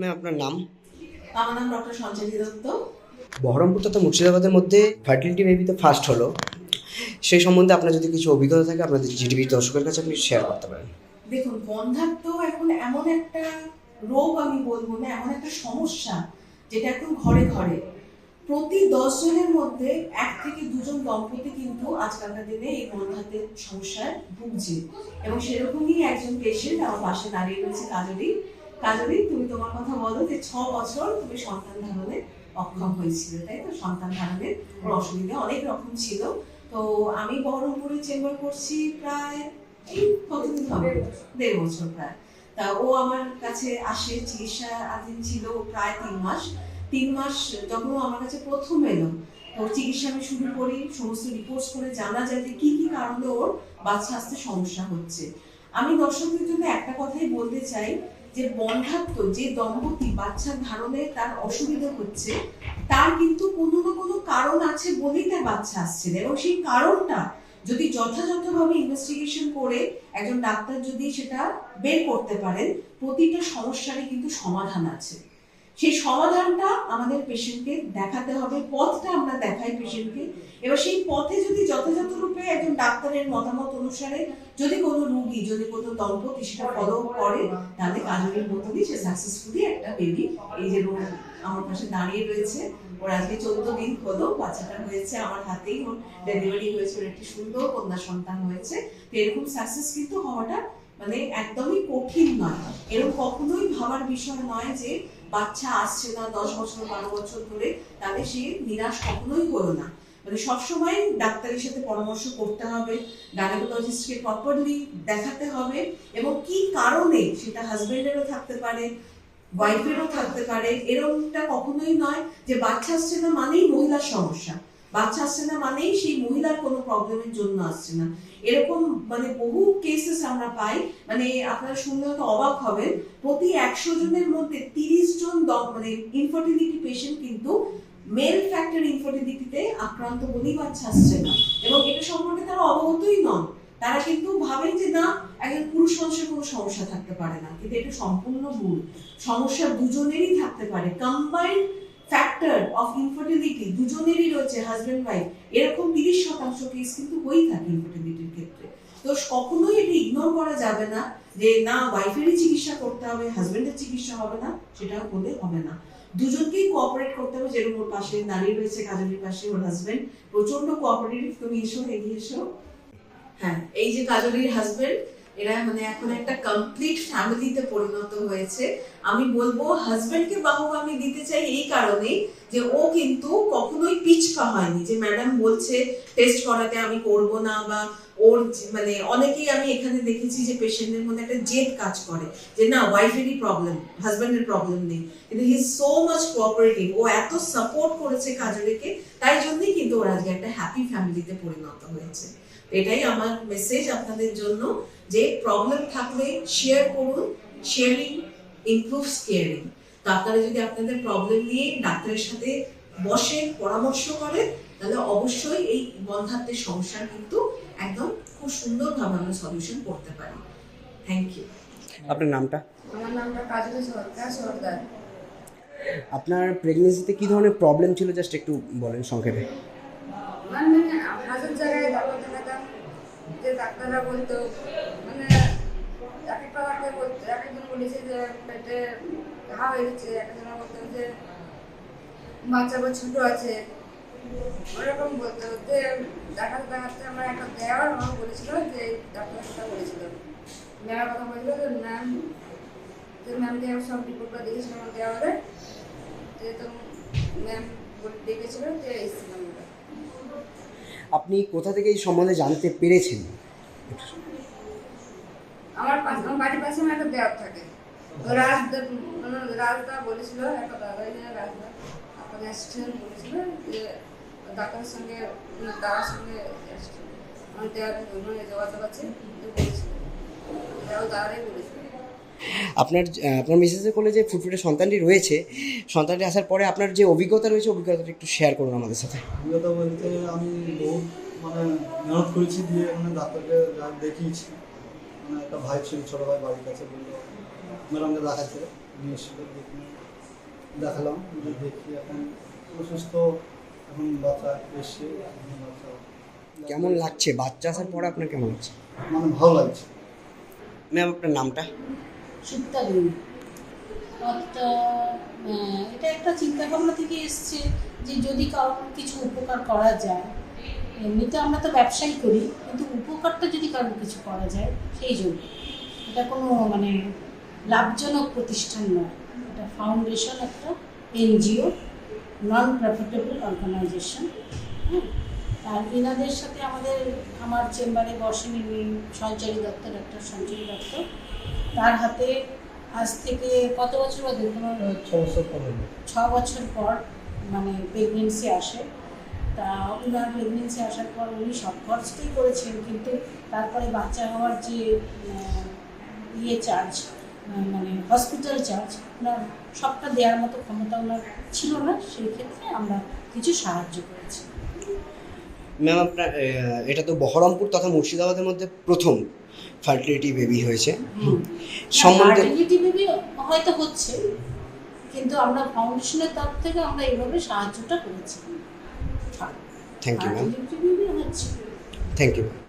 Ma'am আপনার নাম? আমার নাম ডক্টর সঞ্চারী দত্ত। বহরমপুর তথা মুর্শিদাবাদের মধ্যে ফার্টিলিটি বেবিতে ফার্স্ট হলো। সেই সম্বন্ধে আপনার যদি কিছু অভিজ্ঞতা থাকে আপনাদের জিডিবি দর্শকের কাছে আপনি শেয়ার করতে পারেন। দেখুন বন্ধাত্ম এখন এমন একটা রোগ আমি বলব না এমন একটা সমস্যা যেটা এখন ঘরে ঘরে। প্রতি দশ জনের মধ্যে এক থেকে দুজন দম্পতি কিন্তু আজকালকার দিনে এই বন্ধাত্বের সমস্যায় ভুগছে। এবং সেরকমই একজন পেশেন্ট আমার পাশে দাঁড়িয়ে রয়েছে কাজরি কাজরি তুমি তোমার কথা বলো যে ছ বছর তুমি সন্তান ধারণে অক্ষম হয়েছিল তাই তো? সন্তান ধারণের অসুবিধা অনেক রকম ছিল। তো আমি বহরমপুরে চেম্বার করছি প্রায় এই কতদিন হবে দেড় বছর প্রায়। তা ও আমার কাছে আসে চিকিৎসা আধীন ছিল প্রায় তিন মাস। তিন মাস যখন আমার কাছে প্রথম এলো তো চিকিৎসা আমি শুরু করি সমস্ত রিপোর্টস করে জানা যায় যে কি কি কারণে ওর বাচ্চা আসতে সমস্যা হচ্ছে। আমি দর্শকদের জন্য একটা কথাই বলতে চাই যে বন্ধাত্ম, যে দম্পতি বাচ্চা ধারণে তার অসুবিধা হচ্ছে, তার কিন্তু কোনো না কোনো কারণ আছে বলেই তার বাচ্চা আসছে না। এবং সেই কারণটা যদি যথাযথভাবে ইনভেস্টিগেশন করে একজন ডাক্তার যদি সেটা বের করতে পারেন, প্রতিটা সমস্যারই কিন্তু সমাধান আছে। সেই সমাধানটা আমাদের পেশেন্টকে দেখাতে হবে, পথটা আমরা দেখাই পেশেন্টকে এবার সেই পথে যদি যথাযথ রূপে একজন ডাক্তারের মতামত অনুসারে যদি কোনো রুগী, যদি কোনো দম্পতি সেটা ফলো করে, তাহলে কাজলের মতনই সে সাকসেসফুলি একটা বেবি এই যে রোগ আমার পাশে দাঁড়িয়ে রয়েছে। ওর আজকে চোদ্দ দিন হলো, বাচ্চাটা হয়েছে আমার হাতেই, ওর ডেলিভারি হয়েছে, ওর একটি সুন্দর কন্যা সন্তান হয়েছে। তো এরকম সাকসেস কিন্তু হওয়াটা মানে একদমই কঠিন নয়। এরকম কখনোই ভাবার বিষয় নয় যে বাচ্চা আসছে না দশ বছর, বারো বছর ধরে তাহলে সে নিরাশ কখনোই হলো না। মানে সবসময় ডাক্তারের সাথে পরামর্শ করতে হবে গাইনোকোলজিস্টকে প্রপারলি দেখাতে হবে এবং কি কারণে সেটা হাজবেন্ডেরও থাকতে পারে ওয়াইফেরও থাকতে পারে এরকমটা কখনোই নয় যে বাচ্চা আসছে না মানেই মহিলার সমস্যা। বাচ্চা আসছে না মানেই সেই মহিলার কোনো প্রবলেমের জন্য আসছে না। এরকম মানে বহু কেসেস আমরা পাই মানে আপনারা শুনলে হয়তো অবাক হবেন, প্রতি একশো জনের মধ্যে তিরিশ জন মানে ইনফার্টিলিটি পেশেন্ট কিন্তু মেল ফ্যাক্টর ইনফার্টিলিটিতে আক্রান্ত বলেই বাচ্চা আসছে না। এবং এটা সম্পর্কে তারা অবগতই নন। তারা কিন্তু ভাবেন যে না, একজন পুরুষ মানুষের কোনো সমস্যা থাকতে পারে না। কিন্তু এটা সম্পূর্ণ ভুল। সমস্যা দুজনেরই থাকতে পারে। কম্বাইন্ড ফ্যাক্টর অফ ইনফার্টিলিটি দুজনেরই রয়েছে হাজবেন্ড ওয়াইফ এরকম তিরিশ শতাংশ কেস কিন্তু হয়েই থাকে ইনফার্টিলিটির ক্ষেত্রে। তো কখনোই এটা ইগনোর করা যাবে না যে, না ওয়াইফেরই চিকিৎসা করতে হবে হাজবেন্ডের চিকিৎসা হবে না সেটা হলে হবে না। দুজনকেই কোঅপারেট করতে হবে, যেরকম ওর পাশে নারী রয়েছে, কাজলের পাশে ওর হাজবেন্ড প্রচণ্ড কোঅপারেটিভ তুমি এসো, এগিয়ে এসো। হ্যাঁ এই যে কাজলের হাজবেন্ড এরা মানে এখন একটা কমপ্লিট ফ্যামিলিতে পরিণত হয়েছে। আমি বলব হাজবেন্ডকে বাহবা আমি দিতে চাই এই কারণে যে ও কিন্তু কখনোই পিছপা হয়নি যে ম্যাডাম বলছে টেস্ট করাতে আমি করব না বা ওর মানে অনেকেই আমি এখানে দেখেছি যে পেশেন্টের মধ্যে একটা জেদ কাজ করে যে, না ওয়াইফেরই প্রবলেম হাজবেন্ডের প্রবলেম নেই। কিন্তু হি সো মাচ কোঅপারেটিভ ও এত সাপোর্ট করেছে কাজরিকে তাই জন্যই কিন্তু ওর আজকে একটা হ্যাপি ফ্যামিলিতে পরিণত হয়েছে। এটাই আমার মেসেজ আপনাদের জন্য যে প্রবলেম থাকলে শেয়ার করুন শেয়ারিং ইমপ্রুভস কেয়ারিং তো আপনারা যদি আপনাদের প্রবলেম নিয়ে ডাক্তারের সাথে বসেন পরামর্শ করেন তাহলে অবশ্যই এই বন্ধাত্মের সমস্যার কিন্তু একদম খুব সুন্দরভাবে আমরা সলিউশন করতে পারি। থ্যাংক ইউ আপনার নামটা? আমার নামটা কাজল সরকার সর্দার আপনার প্রেগনেন্সিতে কি ধরনের প্রবলেম ছিল? জাস্ট একটু বলেন সংক্ষেপে। মানে হাজার জায়গায় যে ডাক্তাররা বলতো মানে এক একটা ডাক্তার বলতো এক একজন বলেছে যে পেটে ঘা হয়ে গেছে এক একজন বলতো যে বাচ্চা বা ছোট আছে। ওরকম বলতো। যে দেখাতে দেখাতে আমার একটা দেওয়ার আমার বলেছিল, যে ডাক্তার কথা বলেছিল। ম্যামের কথা বলেছিল যে, ম্যাম যে ম্যাম যে সব রিপোর্টটা দেখেছিল আমার দেওয়ারে, যে তো ম্যাম ডেকেছিল যে এসেছিলাম আপনি কোথা থেকে এই সম্বন্ধে জানতে পেরেছেন? আমার পাশে আমার বাড়ির পাশে আমার একটা দেওয়ার থাকে। তো রাজদা রাজদা বলেছিল একটা দাদা রাজদা আপনার অ্যাসিস্ট্যান্ট বলেছিল যে ডাক্তারের সঙ্গে দাদার সঙ্গে আমার দেওয়ার মানে যোগাযোগ আছে বলেছিল। এটাও দাদারাই বলেছিল। আপনার আপনার মিসেসের কোলে যে ফুটফুটে সন্তানটি রয়েছে। সন্তানটি আসার পরে আপনার যে অভিজ্ঞতা রয়েছে অভিজ্ঞতাটা একটু শেয়ার করুন আমাদের সাথে। অভিজ্ঞতা বলতে আমি বহু মানে মেহনত করেছি দিয়ে মানে ডাক্তারকে দেখিয়েছি। মানে একটা ভাই ছিল ছোটো ভাই বাড়ির কাছে বলল ম্যাডামকে দেখাচ্ছে। নিয়ে এসেছিল দেখি দেখালাম। যে দেখি এখন অসুস্থ এখন বাচ্চা এসছে বাচ্চা কেমন লাগছে? বাচ্চা আসার পরে আপনার কেমন লাগছে? মানে ভালো লাগছে। ম্যাম আপনার নামটা? আহ, এটা একটা চিন্তা ভাবনা থেকে এসছে যে যদি কারোর কিছু উপকার করা যায় এমনিতে আমরা তো ব্যবসাই করি কিন্তু উপকারটা যদি কারোর কিছু করা যায় সেই জন্য। এটা কোনো মানে লাভজনক প্রতিষ্ঠান নয়। এটা ফাউন্ডেশন একটা এনজিও নন প্রফিটেবল অর্গানাইজেশন হ্যাঁ? আর এনাদের সাথে আমাদের আমার চেম্বারে বসেন ইনি সঞ্চারী দত্ত ডক্টর সঞ্চারী দত্ত তার হাতে আজ থেকে কত বছর বাদে? ছ বছর পর। মানে প্রেগনেন্সি আসে। তা ওনার প্রেগনেন্সি আসার পর উনি সব খরচটাই করেছেন কিন্তু তারপরে বাচ্চা হওয়ার যে ইয়ে চার্জ মানে হসপিটাল চার্জ ওনার সবটা দেওয়ার মতো ক্ষমতা ওনার ছিল না সেই ক্ষেত্রে আমরা কিছু সাহায্য করেছি। ম্যাম আপনার এটা তো বহরমপুর তথা মুর্শিদাবাদের মধ্যে প্রথম ফার্টিলিটি বেবি হয়েছে। সম্বন্ধে ফার্টিলিটি বেবি হয়তো হচ্ছে কিন্তু আমরা ফাউন্ডেশনের তরফ থেকে আমরা এইভাবে সাহায্যটা করেছি। Thank you ma'am fertility baby হচ্ছে থ্যাংক ইউ